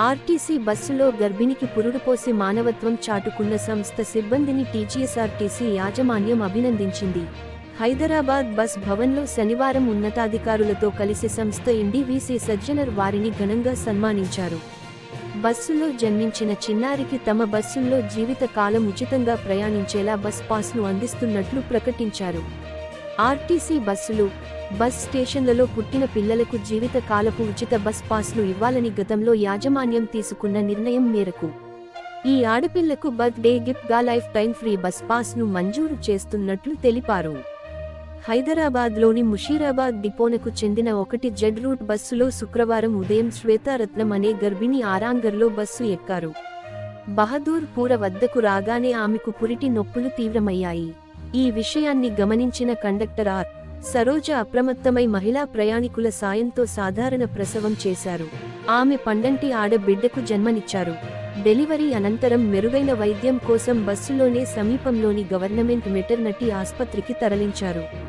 RTC బస్సులో గర్భిణికి పురుడుపోసి మానవత్వం చాటుకున్న సంస్థ సిబ్బందిని టీజీఎస్ఆర్టీసీ యాజమాన్యం అభినందించింది. హైదరాబాద్ బస్ భవన్లో శనివారం ఉన్నతాధికారులతో కలిసి సంస్థ ఎన్డీవీసీ సజ్జనర్ వారిని ఘనంగా సన్మానించారు. బస్సులో జన్మించిన చిన్నారికి తమ బస్సుల్లో జీవిత కాలం ఉచితంగా ప్రయాణించేలా బస్ పాస్ను అందిస్తున్నట్లు ప్రకటించారు. ఆర్టీసీ బస్సులు బస్ స్టేషన్లలో పుట్టిన పిల్లలకు జీవిత కాలపు ఉచిత బస్ పాస్ను ఇవ్వాలని గతంలో యాజమాన్యం తీసుకున్న నిర్ణయం మేరకు ఈ ఆడపిల్లకు birthday day gift lifetime free bus పాస్ను మంజూరు చేస్తున్నట్లు తెలిపారు. హైదరాబాద్లోని ముషీరాబాద్ డిపోనకు చెందిన ఒకటి జెడ్ రూట్ బస్సులో శుక్రవారం ఉదయం శ్వేతారత్నం అనే గర్భిణి ఆరాంగర్లో బస్సు ఎక్కారు. బహదూర్ పూర వద్దకు రాగానే ఆమెకు పురిటి నొప్పులు తీవ్రమయ్యాయి. ఈ విషయాన్ని గమనించిన కండక్టర్ ఆర్. సరోజ అప్రమత్తమై మహిళా ప్రయాణికుల సాయంతో సాధారణ ప్రసవం చేశారు. ఆమె పండంటి ఆడబిడ్డకు జన్మనిచ్చారు. డెలివరీ అనంతరం మెరుగైన వైద్యం కోసం బస్సులోనే సమీపంలోని గవర్నమెంట్ మెటర్నటీ ఆస్పత్రికి తరలించారు.